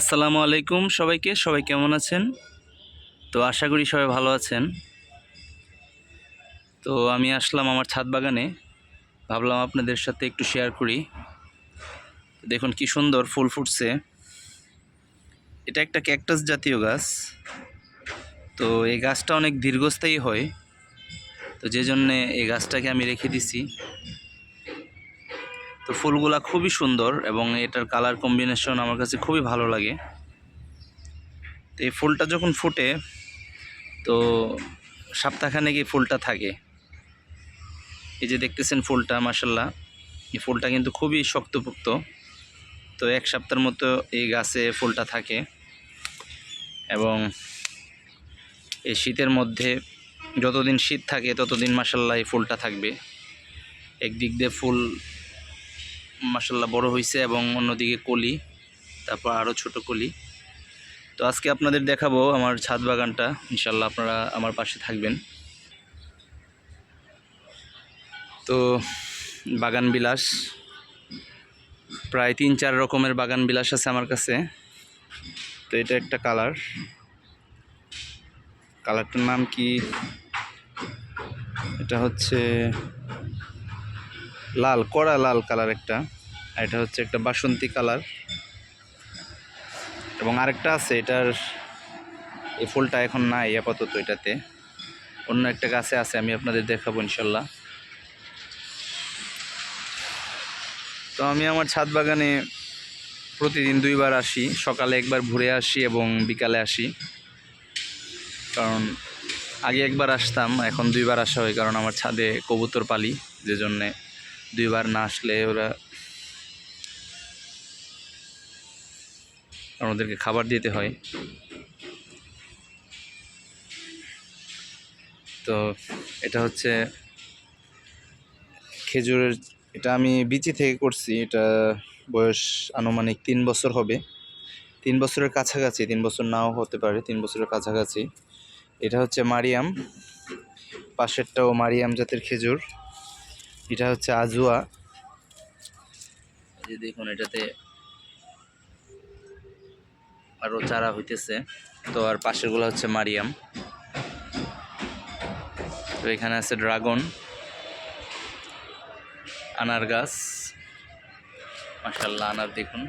আসসালামু আলাইকুম সবাইকে, সবাই কেমন আছেন? তো আশা করি সবাই ভালো আছেন। তো আমি আসলাম আমার ছাদ বাগানে। ভাবলাম আপনাদের সাথে একটু শেয়ার করি। দেখুন কি সুন্দর ফুল ফুটছে। এটা একটা ক্যাকটাস জাতীয় গাছ। তো এই গাছটা অনেক দীর্ঘস্থায়ী হয়। তো যে জন্যে এই গাছটাকে আমি রেখে দিছি। তো ফুলগুলা খুবই সুন্দর এবং এটার কালার কম্বিনেশন আমার কাছে খুবই ভালো লাগে। তো এই ফুলটা যখন ফুটে, তো সপ্তাহখানেক এই ফুলটা থাকে। এই যে দেখতেছেন ফুলটা মাসাল্লাহ এই ফুলটা কিন্তু খুবই শক্তপোক্ত। তো এক সপ্তাহের মতো এই গাছে ফুলটা থাকে। এবং এই শীতের মধ্যে যতদিন শীত থাকে, ততদিন মাসাল্লাহ এই ফুলটা থাকবে। একদিক দিয়ে ফুল মাসাল্লাহ বড় হয়েছে এবং অন্যদিকে কলি, তারপর আরও ছোট কলি। তো আজকে আপনাদের দেখাবো আমার ছাদ বাগানটা ইনশাল্লাহ আপনারা আমার পাশে থাকবেন। তো বাগান বিলাস, প্রায় তিন চার রকমের বাগান বিলাস আছে আমার কাছে। তো এটা একটা কালার। কালারটার নাম কি? এটা হচ্ছে লাল, কড়া লাল কালার একটা। এটা হচ্ছে একটা বাসন্তী কালার। এবং আরেকটা আছে, এটার এই ফুলটা এখন নাই আপাতত এটাতে। অন্য একটা গাছে আছে, আমি আপনাদের দেখাবো ইনশাল্লাহ। তো আমি আমার ছাদ বাগানে প্রতিদিন দুইবার আসি। সকালে একবার ঘুরে আসি এবং বিকালে আসি। কারণ আগে একবার আসতাম, এখন দুইবার আসা হয় কারণ আমার ছাদে কবুতর পালি যে জন্যে দুইবার না আসলে ওরা ওদেরকে খাবার দিতে হয়। তো এটা হচ্ছে খেজুরের, এটা আমি বিচি থেকে করছি, এটা বয়স আনুমানিক তিন বছর হবে। তিন বছরের কাছাকাছি, তিন বছর নাও হতে পারে, তিন বছরের কাছাকাছি। এটা হচ্ছে মারিয়াম, পাশেরটাও মারিয়াম জাতের খেজুর। এটা হচ্ছে আজুয়া। যে দেখুন, এটাতে আরও চারা হইতেছে। তো আর পাশেরগুলো হচ্ছে মারিয়াম। তো এখানে আছে ড্রাগন আনার গাছ মাসাল্লাহ আনার দেখুন।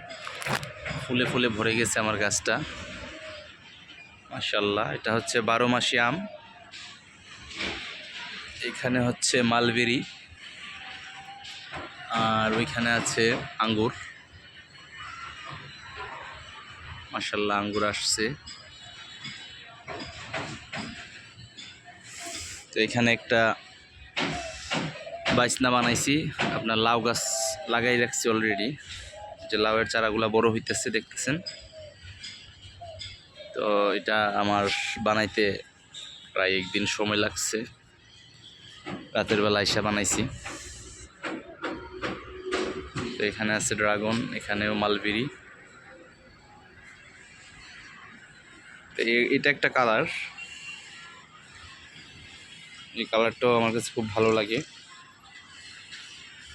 ফুলে ফুলে ভরে গেছে আমার গাছটা। মাসাল্লাহ এটা হচ্ছে বারো মাসি আম। এখানে হচ্ছে মালবেরি। আর ওইখানে আছে আঙ্গুর। মাসাল্লাহ আঙ্গুর আসছে। তো এখানে একটা বাইসনা বানাইছি। আপনার লাউ গাছ লাগাই রাখছি অলরেডি যে লাউয়ের চারাগুলা বড় হইতেছে, দেখতেছেন? তো এটা আমার বানাইতে প্রায় একদিন সময় লাগছে। রাতের বেলা এসে বানাইছি। তো এখানে আছে ড্রাগন, এখানেও মালবেরি। তো এটা একটা কালার। এই কালারটাও আমার কাছে খুব ভালো লাগে।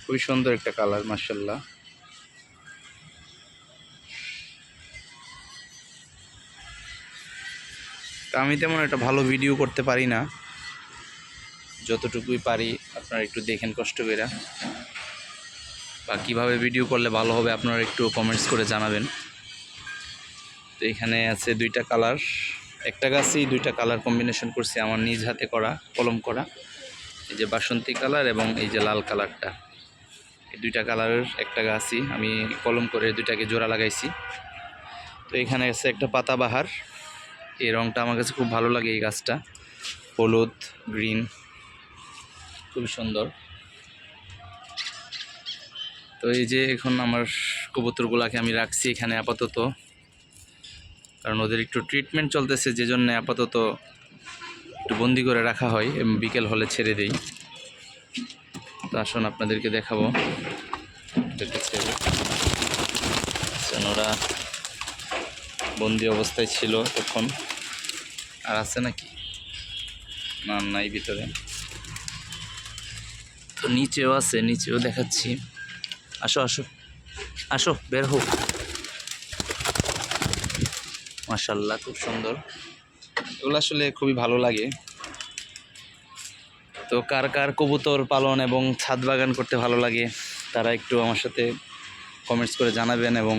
খুবই সুন্দর একটা কালার মার্শাল্লাহ আমি তেমন একটা ভালো ভিডিও করতে পারি না। যতটুকুই পারি, আপনারা একটু দেখেন কষ্ট করে। বা কীভাবে ভিডিও করলে ভালো হবে আপনারা একটু কমেন্টস করে জানাবেন। তো এখানে আছে দুইটা কালার একটা গাছই দুইটা কালার কম্বিনেশন করছি আমার নিজ হাতে করা, কলম করা। এই যে বাসন্তী কালার এবং এই যে লাল কালারটা এই দুইটা কালারের একটা গাছই আমি কলম করে দুইটাকে জোড়া লাগাইছি। তো এখানে আছে একটা পাতাবাহার এই রংটা আমার কাছে খুব ভালো লাগে এই গাছটা। হলুদ গ্রিন খুবই সুন্দর। তো এই যে এখন আমার কবুতরগুলাকে আমি রাখছি এখানে আপাতত। কারণ ওদের একটু ট্রিটমেন্ট চলতেছে যে জন্য আপাতত একটু বন্দি করে রাখা হয়। বিকেল হলে ছেড়ে দেই। তো আসুন আপনাদেরকে দেখাবো। ওরা বন্দি অবস্থায় ছিল তখন। আর আছে নাকি? না, নাই ভিতরে। তো নিচেও আছে, নিচেও দেখাচ্ছি। আসো আসো। আসো, বের হোক মাসাল্লাহ খুব সুন্দর। এগুলো আসলে খুবই ভালো লাগে। তো কার কার কবুতর পালন এবং ছাদ বাগান করতে ভালো লাগে, তারা একটু আমার সাথে কমেন্টস করে জানাবেন এবং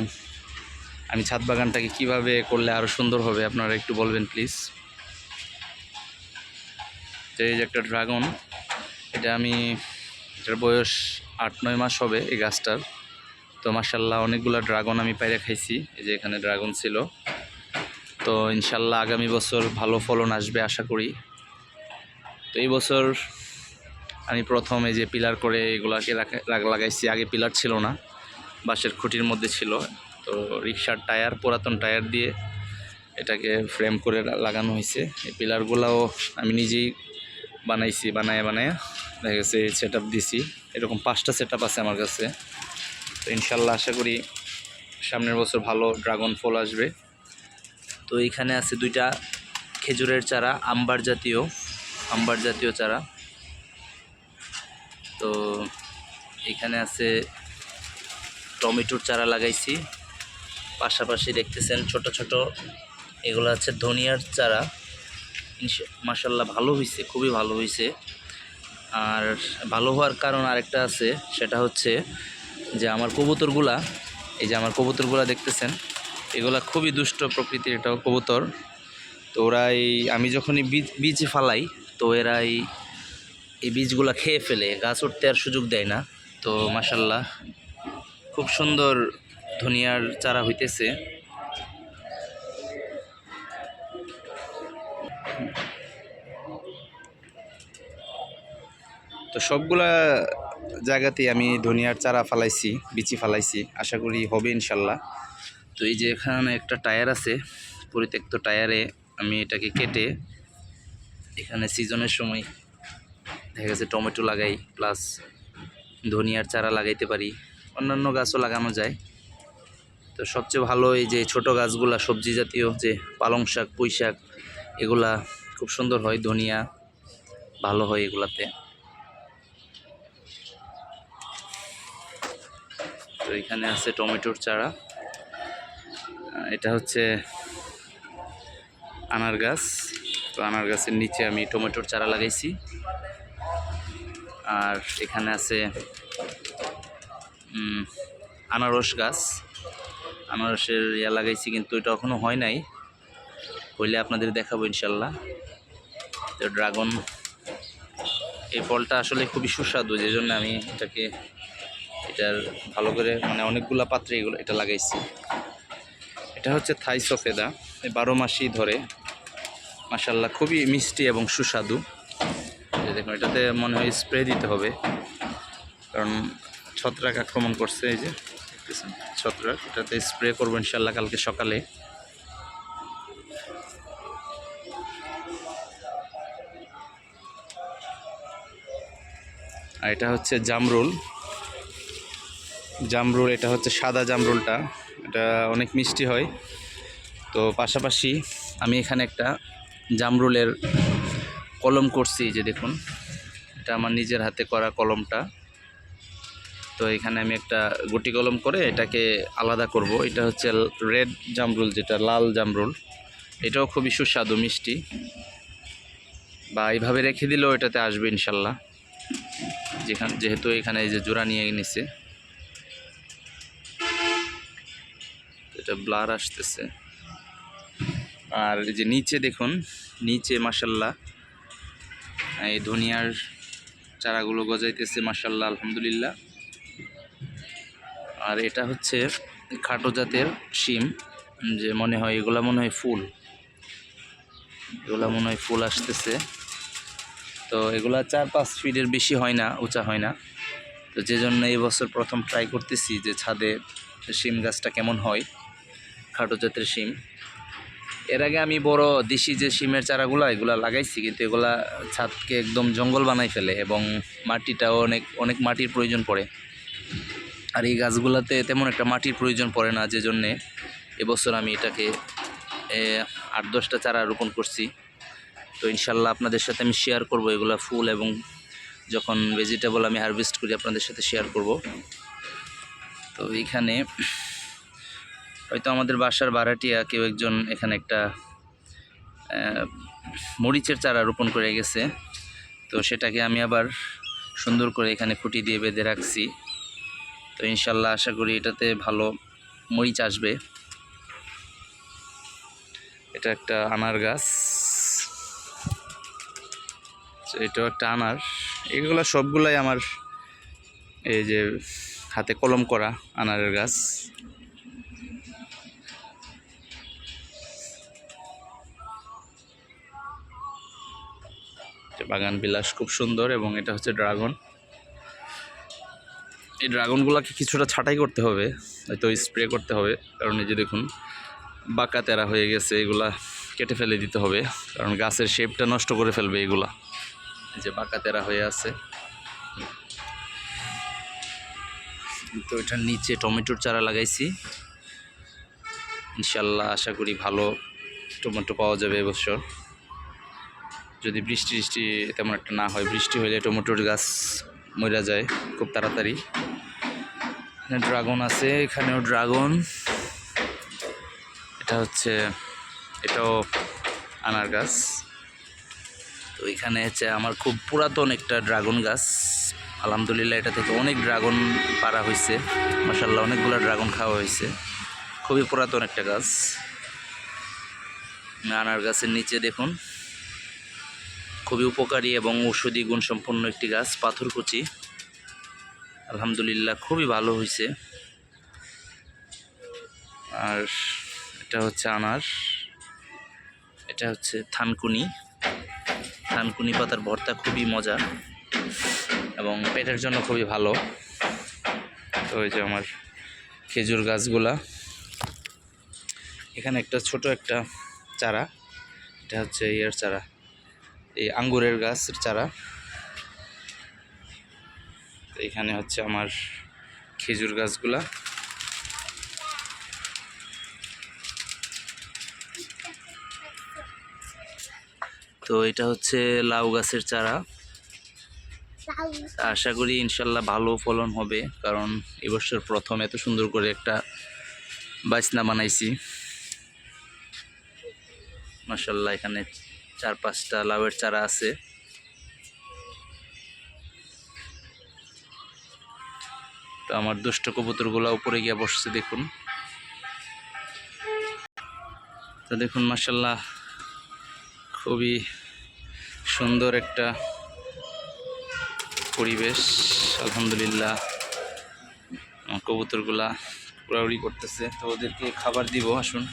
আমি ছাদ বাগানটাকে কীভাবে করলে আরও সুন্দর হবে, আপনারা একটু বলবেন প্লিজ তো এই যে একটা ড্রাগন এটা আমি, এটার বয়স আট, নয় মাস হবে এই গাছটার। তো মাসাল্লাহ অনেকগুলো ড্রাগন আমি পাইরে খাইছি, এই যে এখানে ড্রাগন ছিল। তো ইনশাল্লাহ আগামী বছর ভালো ফলন আসবে আশা করি। তো এই বছর আমি প্রথম এই যে পিলার করে এগুলাকে রাখা- লাগাইছি। আগে পিলার ছিল না, বাঁশের খুঁটির মধ্যে ছিল। তো রিক্সার টায়ার, পুরাতন টায়ার দিয়ে এটাকে ফ্রেম করে লাগানো হয়েছে এই পিলারগুলাও আমি নিজেই বানাইছি, বানায় বানায় দেখা গেছে সেট দিছি। এরকম পাঁচটা সেট আছে আমার কাছে। তো ইনশাল্লাহ আশা করি সামনের বছর ভালো ড্রাগন ফল আসবে। তো এইখানে আছে দুইটা খেজুরের চারা, আম্বার জাতীয় আম্বার জাতীয় চারা। তো এখানে আছে টমেটোর চারা লাগাইছি। পাশাপাশি দেখতেছেন ছোট ছোট, এগুলো আছে ধনিয়ার চারা। মাসাল্লাহ ভালো হয়েছে খুবই ভালো হয়েছে আর ভালো হওয়ার কারণ আরেকটা আছে, সেটা হচ্ছে যে আমার কবুতরগুলা, এই যে আমার কবুতরগুলা দেখতেছেন, এগুলা খুবই দুষ্ট প্রকৃতির এটা কবুতর। তো ওরা এই আমি যখনই বীজ বীজ ফালাই, তো এরা এই এই বীজগুলা খেয়ে ফেলে, গাছ উঠতে আর সুযোগ দেয় না। তো মাসাল্লাহ খুব সুন্দর ধনিয়ার চারা হইতেছে। তো সবগুলা জায়গাতেই আমি ধনিয়ার চারা ফালাইছি, বিচি ফালাইছি, আশা করি হবে ইনশাল্লাহ। তো এই যে এখানে একটা টায়ার আছে, পরিত্যক্ত টায়ারে আমি এটাকে কেটে এখানে সিজনের সময় দেখা গেছে টমেটো লাগাই, প্লাস ধনিয়ার চারা লাগাইতে পারি, অন্যান্য গাছও লাগানো যায়। তো সবচেয়ে ভালো এই যে ছোট গাছগুলা, সবজি জাতীয় যে পালং শাক, পুঁই শাক, এগুলা খুব সুন্দর হয়, ধনিয়া ভালো হয় এগুলাতে। এখানে আছে টমেটোর চারা। এটা হচ্ছে আনার গাছ। তো আনার গাছের নিচে আমি টমেটোর চারা লাগাইছি। আর এখানে আছে আনারস গাছ। আনারসের ইয়া লাগাইছি কিন্তু এটা এখনও হয় নাই। হইলে আপনাদের দেখাবো ইনশাল্লাহ। তো ড্রাগন, এই ফলটা আসলে খুবই সুস্বাদু যে জন্য আমি এটাকে এটার ভালো করে মানে অনেকগুলা পাত্রে এগুলো এটা লাগাইছি। এটা হচ্ছে থাই সফেদা। বারো মাসই ধরে। মাসাল্লাহ খুবই মিষ্টি এবং সুস্বাদু। দেখুন, এটাতে মনে হয় স্প্রে দিতে হবে। কারণ ছত্রাক আক্রমণ করছে এই যে। ছত্রাক। এটাতে স্প্রে করব ইনশাল্লাহ কালকে সকালে। আর এটা হচ্ছে জামরুল। জামরুল, এটা হচ্ছে সাদা জামরুলটা। এটা অনেক মিষ্টি হয়। তো পাশাপাশি আমি এখানে একটা জামরুলের কলম করছি যে দেখুন। এটা আমার নিজের হাতে করা কলমটা। তো এখানে আমি একটা গুটি কলম করে এটাকে আলাদা করব। এটা হচ্ছে রেড জামরুল, যেটা লাল জামরুল। এটাও খুবই সুস্বাদু, মিষ্টি। বা এইভাবে রেখে দিলেও এটাতে আসবে ইনশাল্লাহ। যেখানে যেহেতু এখানে এই যে জোড়া নিয়ে নিছে এটা ব্লার আসতেছে। আর এই যে নিচে দেখুন, নিচে মাসাল্লাহ এই ধনিয়ার চারাগুলো গজাইতেছে মাসাল্লাহ আলহামদুলিল্লাহ। আর এটা হচ্ছে খাটো জাতের শিম, যে মনে হয় এগুলা মনে হয় ফুল। এগুলা মনে হয় ফুল আসতেছে। তো এগুলা চার পাঁচ ফিটের বেশি হয় না, উঁচা হয় না। তো যে জন্য এই বছর প্রথম ট্রাই করতেছি যে ছাদে শিম গাছটা কেমন হয়। খাটো জাতের শিম। এর আগে আমি বড় দেশি যে শিমের চারাগুলো, এগুলা লাগাইছি, কিন্তু এগুলা ছাদকে একদম জঙ্গল বানাই ফেলে এবং মাটিটাও অনেক অনেক মাটির প্রয়োজন পড়ে। আর এই গাছগুলোতে তেমন একটা মাটির প্রয়োজন পড়ে না, যে জন্যে এবছর আমি এটাকে আট দশটা চারা রোপণ করছি। তো ইনশাল্লাহ আপনাদের সাথে আমি শেয়ার করব এগুলা ফুল এবং যখন ভেজিটেবল আমি হারভেস্ট করি, আপনাদের সাথে শেয়ার করব। তো এইখানে হয়তো আমাদের বাসার ভাড়াটিয়া কেউ একজন এখানে একটা মরিচের চারা রোপণ করে গেছে। তো সেটাকে আমি আবার সুন্দর করে এখানে খুঁটি দিয়ে বেঁধে রাখছি। তো ইনশাল্লাহ আশা করি এটাতে ভালো মরিচ আসবে। এটা একটা আনার গাছ। এটাও একটা আনার। এগুলো সবগুলাই আমার এই যে হাতে কলম করা আনারের গাছ। বাগান বিলাস খুব সুন্দর এবং এটা হচ্ছে ড্রাগন। এই ড্রাগনগুলোকে কিছুটা ছাঁটাই করতে হবে, হয়তো স্প্রে করতে হবে। কারণ এই যে দেখুন, বাঁকা তেরা হয়ে গেছে, এগুলা কেটে ফেলে দিতে হবে। কারণ গাছের শেপটা নষ্ট করে ফেলবে এগুলা। এই যে বাঁকা তেরা হয়ে আছে। তো এটার নিচে টমেটোর চারা লাগাইছি। ইনশাল্লাহ আশা করি ভালো টমেটো পাওয়া যাবে এবছর। যদি বৃষ্টি টিষ্টি তেমন একটা না হয়, বৃষ্টি হলে টমেটোর গাছ মরা যায় খুব তাড়াতাড়ি। এখানে ড্রাগন আছে, এখানেও ড্রাগন। এটা হচ্ছে, এটাও আনার গাছ। তো এখানে হচ্ছে আমার খুব পুরাতন একটা ড্রাগন গাছ। আলহামদুলিল্লাহ এটা থেকে অনেক ড্রাগন পারা হয়েছে মাসাল্লাহ অনেকগুলো ড্রাগন খাওয়া হয়েছে খুবই পুরাতন একটা গাছ। আনার গাছের নিচে দেখুন। খুবই উপকারী এবং ঔষধি গুণসম্পন্ন একটি গাছ, পাথরকুচি। আলহামদুলিল্লাহ খুবই ভালো হয়েছে আর এটা হচ্ছে আনার, এটা হচ্ছে থানকুনি। থানকুনি পাতার ভর্তা খুবই মজা এবং পেটের জন্য খুবই ভালো। তো ওই যে আমার খেজুর গাছগুলা। এখানে একটা ছোট একটা চারা, এটা হচ্ছে ইয়ার চারা। এই আঙ্গুরের গাছের চারা। তো এখানে হচ্ছে আমার খেজুর গাছগুলা। তো এটা হচ্ছে লাউ গাছের চারা। আশা করি ইনশাল্লাহ ভালো ফলন হবে কারণ এবছর প্রথম এত সুন্দর করে একটা বাজনা বানাইছি। মাসাল্লাহ এখানে চার পাঁচটা লাউয়ের চারা আছে। তো আমার দুষ্ট কবুতরগুলো উপরে গিয়ে বসছে, দেখুন। তো দেখুন মাসাল্লাহ খুবই সুন্দর একটা পরিবেশ, আলহামদুলিল্লাহ। কবুতরগুলা উড়াউড়ি করতেছে। তো ওদেরকে খাবার দিব, আসুন।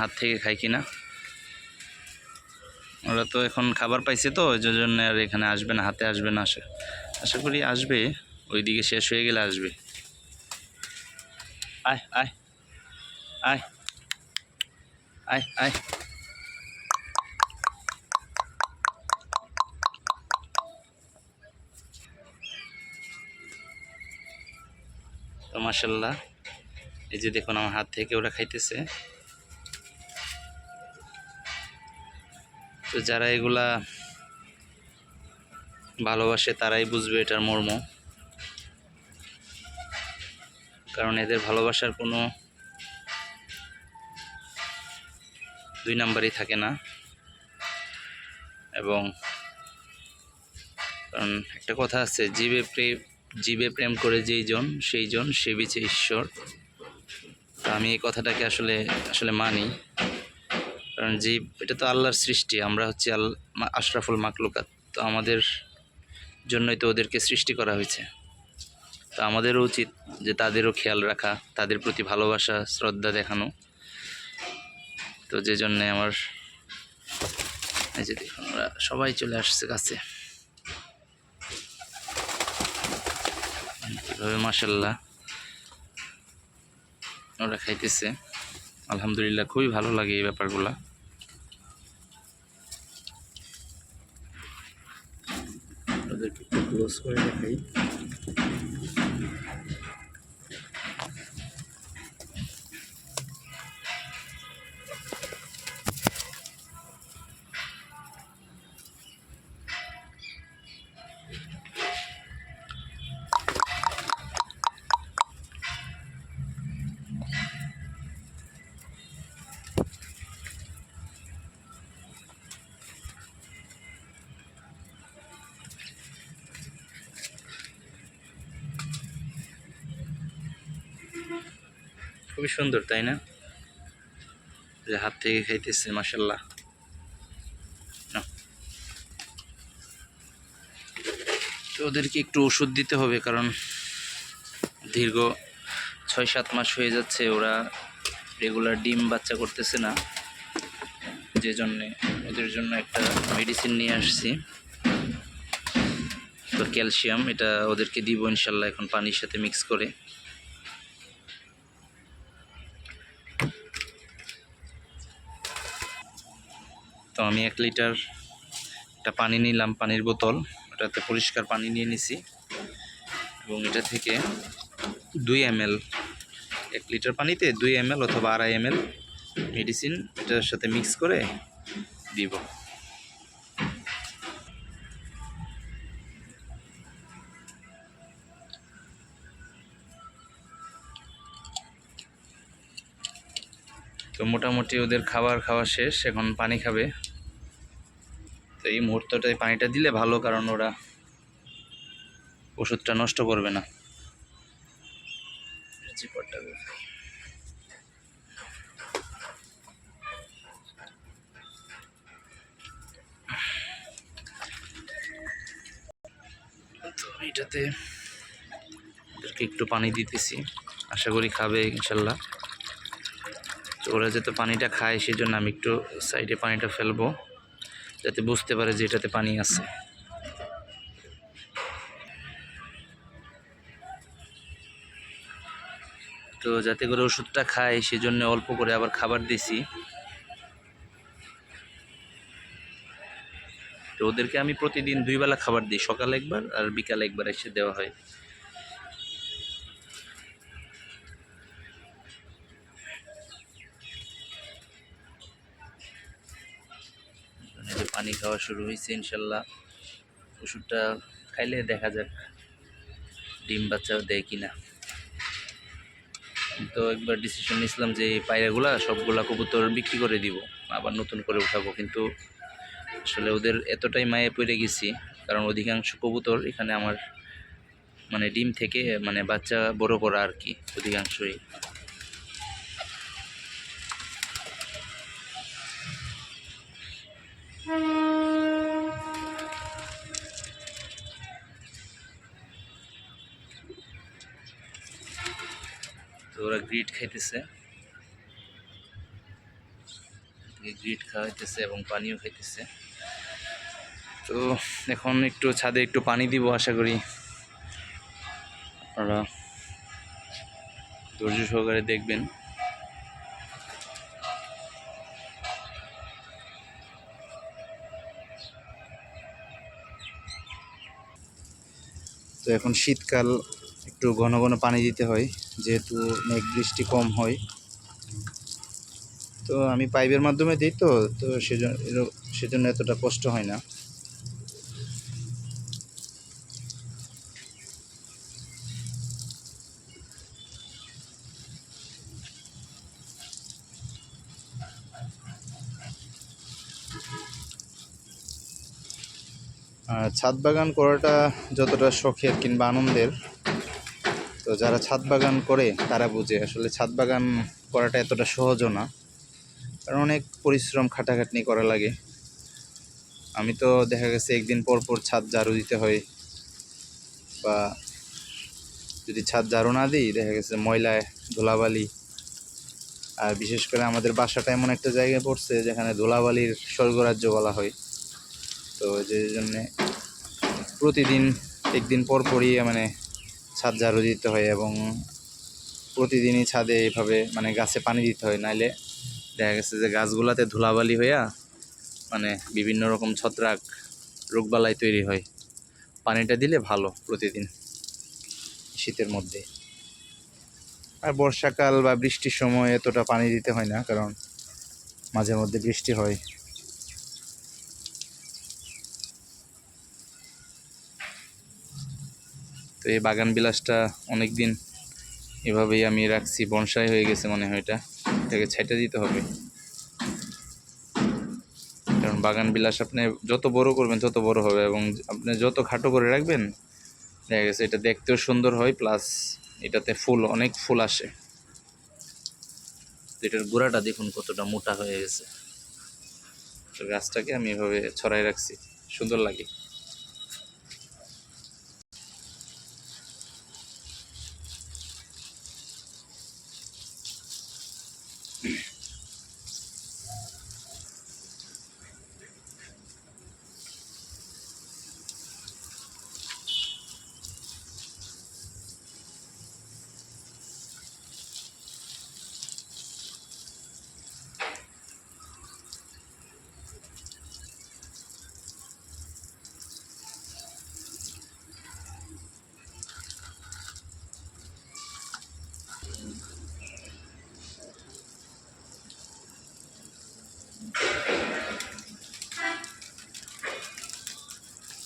হাত থেকে খাই কিনা। ওরা তো এখন খাবার পাইছে তো, ওই জন্য আর এখানে আসবে না, হাতে আসবে না আশা আশা করি আসবে, ওইদিকে শেষ হয়ে গেলে আসবে। আয় আয় আয় আয় আয়। তো মাসাল্লাহ এই যে দেখুন আমার হাত থেকে ওরা খাইতেছে। তো যারা এগুলা ভালোবাসে তারাই বুঝবে এটার মর্ম। কারণ এদের ভালোবাসার কোনো দুই নাম্বারই থাকে না। এবং কারণ একটা কথা আছে, জীবে প্রেম জীবে প্রেম করে যেই জন, সেই জন সে বিচে ঈশ্বর। তো আমি এই কথাটাকে আসলে আসলে মানি। কারণ জীব এটা তো আল্লাহর সৃষ্টি, আমরা হচ্ছে আল আশরাফুল মাকলুকাত তো আমাদের জন্যই তো ওদেরকে সৃষ্টি করা হয়েছে। তো আমাদেরও উচিত যে তাদেরও খেয়াল রাখা, তাদের প্রতি ভালোবাসা, শ্রদ্ধা দেখানো। তো যে জন্যে আমার, এই যে দেখুন, ওরা সবাই চলে আসছে কাছে। কীভাবে মাসাল্লাহ ওরা খাইতেছে। আলহামদুলিল্লাহ, খুবই ভালো লাগে এই ব্যাপারগুলা। ক্লোজ করে দেখাই। খুবই সুন্দর, তাই না? যে হাত থেকে খাইতেছে মাসাল্লাহ তো ওদেরকে একটু ওষুধ দিতে হবে, কারণ দীর্ঘ ছয় সাত মাস হয়ে যাচ্ছে, ওরা রেগুলার ডিম বাচ্চা করতেছে না। যে জন্যে ওদের জন্য একটা মেডিসিন নিয়ে আসছি। তো ক্যালসিয়াম, এটা ওদেরকে দিব ইনশাল্লাহ এখন পানির সাথে মিক্স করে। তো আমি এক লিটার একটা পানি নিলাম, পানির বোতল। ওটাতে পরিষ্কার পানি নিয়ে নিছি। এবং এটা থেকে দুই এম এক লিটার পানিতে দুই এম অথবা আড়াই এম মেডিসিন এটার সাথে মিক্স করে দিব। তো মোটামুটি ওদের খাবার খাওয়া শেষ, এখন পানি খাবে। এই মুহূর্তটায় পানিটা দিলে ভালো, কারণ ওরা ওষুধটা নষ্ট করবে না। এটাতে ওদেরকে একটু পানি দিতেছি। আশা করি খাবে ইনশাল্লাহ। তো ওরা যাতে পানিটা খায় সেই জন্য আমি একটু সাইডে পানিটা ফেলব। যাতে বুঝতে পারে যে এটাতে পানি আছে। তো যাতে করে ওষুধটা খায় সেই জন্য অল্প করে আবার খাবার দিছি। তো ওদেরকে আমি প্রতিদিন দুইবেলা খাবার দিই, সকালে একবার আর বিকালে একবার এসে দেওয়া হয়। পানি খাওয়া শুরু হয়েছে, ইনশাল্লাহ। ওষুধটা খাইলে দেখা যাক ডিম বাচ্চা দেয় কিনা। তো একবার ডিসিশন নিয়েছিলাম যে পায়রাগুলা সবগুলা কবুতর বিক্রি করে দিব, আবার নতুন করে উঠাবো। কিন্তু আসলে ওদের এতটাই মায়ে পড়ে গেছি, কারণ অধিকাংশ কবুতর এখানে আমার মানে ডিম থেকে মানে বাচ্চা বড় করা আর কি, অধিকাংশই। গ্রিট খাইতেছে। গ্রিট খাওয়াইতেছে এবং পানিও খাইতেছে। তো এখন একটু ছাদে একটু পানি দিব আশা করি। আপনারা ধৈর্য সহকারে দেখবেন। তো এখন শীতকাল একটু ঘন ঘন পানি দিতে হয়, যেহেতু মেঘ বৃষ্টি কম হয়। তো আমি পাইপের মাধ্যমে দিই তো তো সেজন্য সেজন্য এতটা কষ্ট হয় না। ছাদ বাগান করাটা যতটা শখের কিংবা আনন্দের তো যারা ছাদ বাগান করে, তারা বুঝে আসলে ছাদ বাগান করাটা এতটা সহজও না। কারণ অনেক পরিশ্রম খাটাখাটনি করা লাগে। আমি তো দেখা গেছে একদিন পর পর ছাদ ঝাড়ু দিতে হয়। বা যদি ছাদ ঝাড়ু না দিই, দেখা গেছে ময়লায় ধুলাবালি। আর বিশেষ করে আমাদের বাসাটা এমন একটা জায়গায় পড়ছে, যেখানে ধুলাবালির স্বর্গরাজ্য বলা হয়। তো যে জন্যে প্রতিদিন, একদিন পর পরই মানে ছাদ ঝাড়ু দিতে হয় এবং প্রতিদিনই ছাদে এইভাবে মানে গাছে পানি দিতে হয়। নাইলে দেখা গেছে যে গাছগুলাতে ধুলাবালি হইয়া মানে বিভিন্ন রকম ছত্রাক রোগবালাই তৈরি হয়। পানিটা দিলে ভালো প্রতিদিন শীতের মধ্যে। আর বর্ষাকাল বা বৃষ্টির সময় এতটা পানি দিতে হয় না, কারণ মাঝে মধ্যে বৃষ্টি হয়। এই বাগান বিলাসটা অনেক দিন এভাবেই আমি রাখছি। বনসাই হয়ে গেছে মনে হয় এটা। এটাকে ছেটে দিতে হবে। কারণ বাগান বিলাস আপনি যত বড় করবেন, তত বড় হবে এবং আপনি যত খাটো করে রাখবেন, দেখা গেছে এটা দেখতেও সুন্দর হয় প্লাস এটাতে ফুল, অনেক ফুল আসে। এটার গোড়াটা দেখুন কতটা মোটা হয়ে গেছে। গাছটাকে আমি এভাবে ছড়াই রাখছি। সুন্দর লাগে।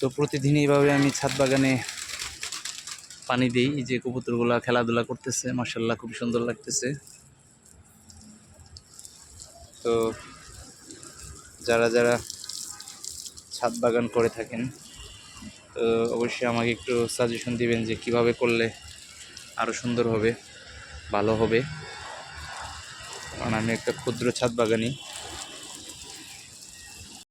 তো প্রতিদিন এইভাবে আমি ছাদ বাগানে পানি দিই। যে কবুতরগুলা খেলাধুলা করতেছে মার্শাল্লাহ খুব সুন্দর লাগতেছে। তো যারা যারা ছাদ বাগান করে থাকেন, তো অবশ্যই আমাকে একটু সাজেশন দিবেন যে কীভাবে করলে আরও সুন্দর হবে, ভালো হবে। কারণ আমি একটা ক্ষুদ্র ছাদ বাগানি।